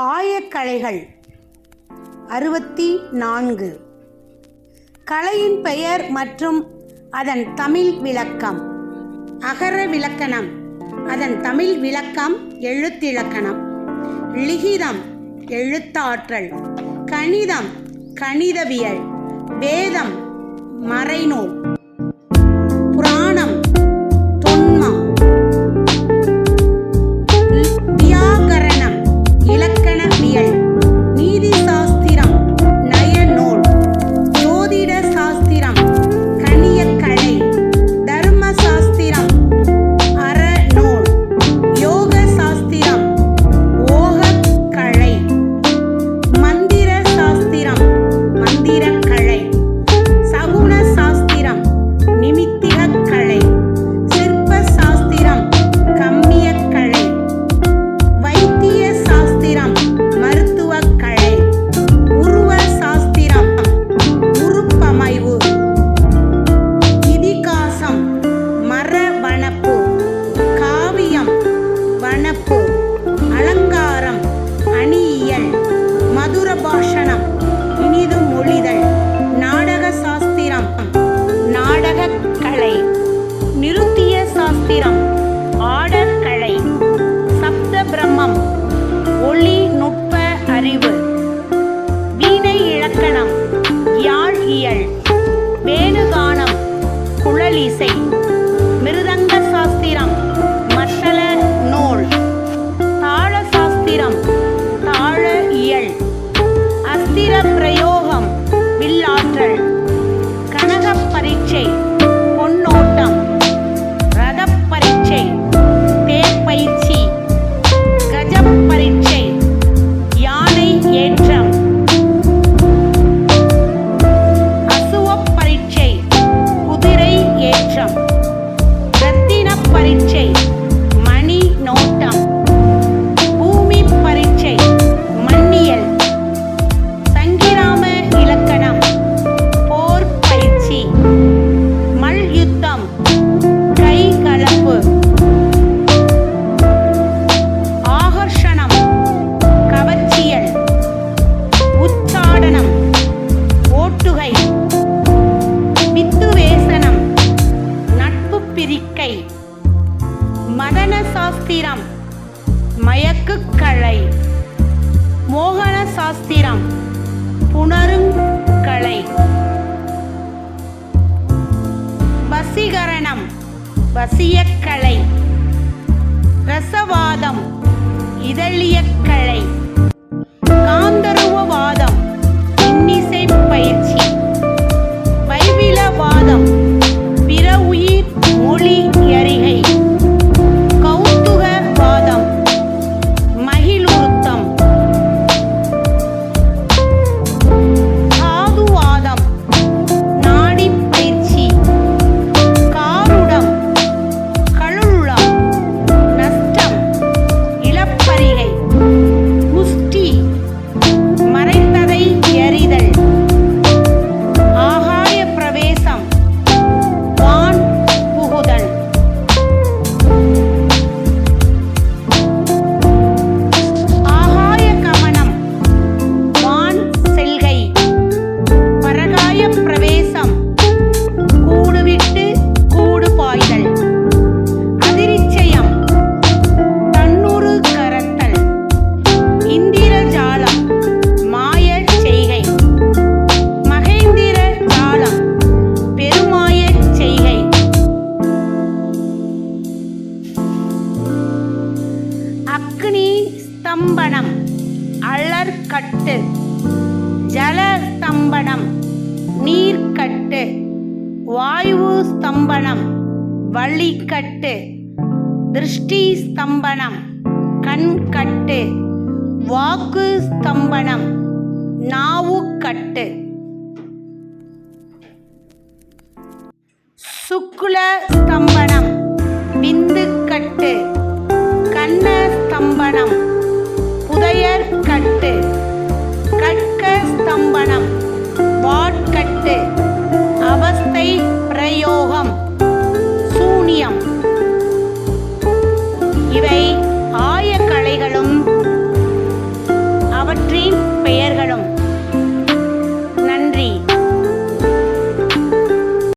ஆயக்கலைகள். அறுபத்தி நான்கு கலையின் பெயர் மற்றும் அதன் தமிழ் விளக்கம். அகர விளக்கணம். அதன் தமிழ் விளக்கம் எழுத்திலக்கணம். லிகிதம் எழுத்தாற்றல். கணிதம் கணிதவியல். வேதம் மறைநூல். சுபாஷணம் இனிது மொழிதல் மயக்குக்கலை. மோகன சாஸ்திரம் புணருங்கலை வசீகரணம். வசியக்கலை. ரசவாதம். இதழியக்கலை. ஸ்தம்பனம் அலர்கட்டு ஜலஸ்தம்பனம் நீர்க்கட்டு வாயு ஸ்தம்பனம் வழிக்கட்டு திருஷ்டி ஸ்தம்பனம் கண்கட்டு வாக்கு ஸ்தம்பனம் நாவுக்கட்டு. சுக்குல ஸ்தம்பனம் விந்து Cartel.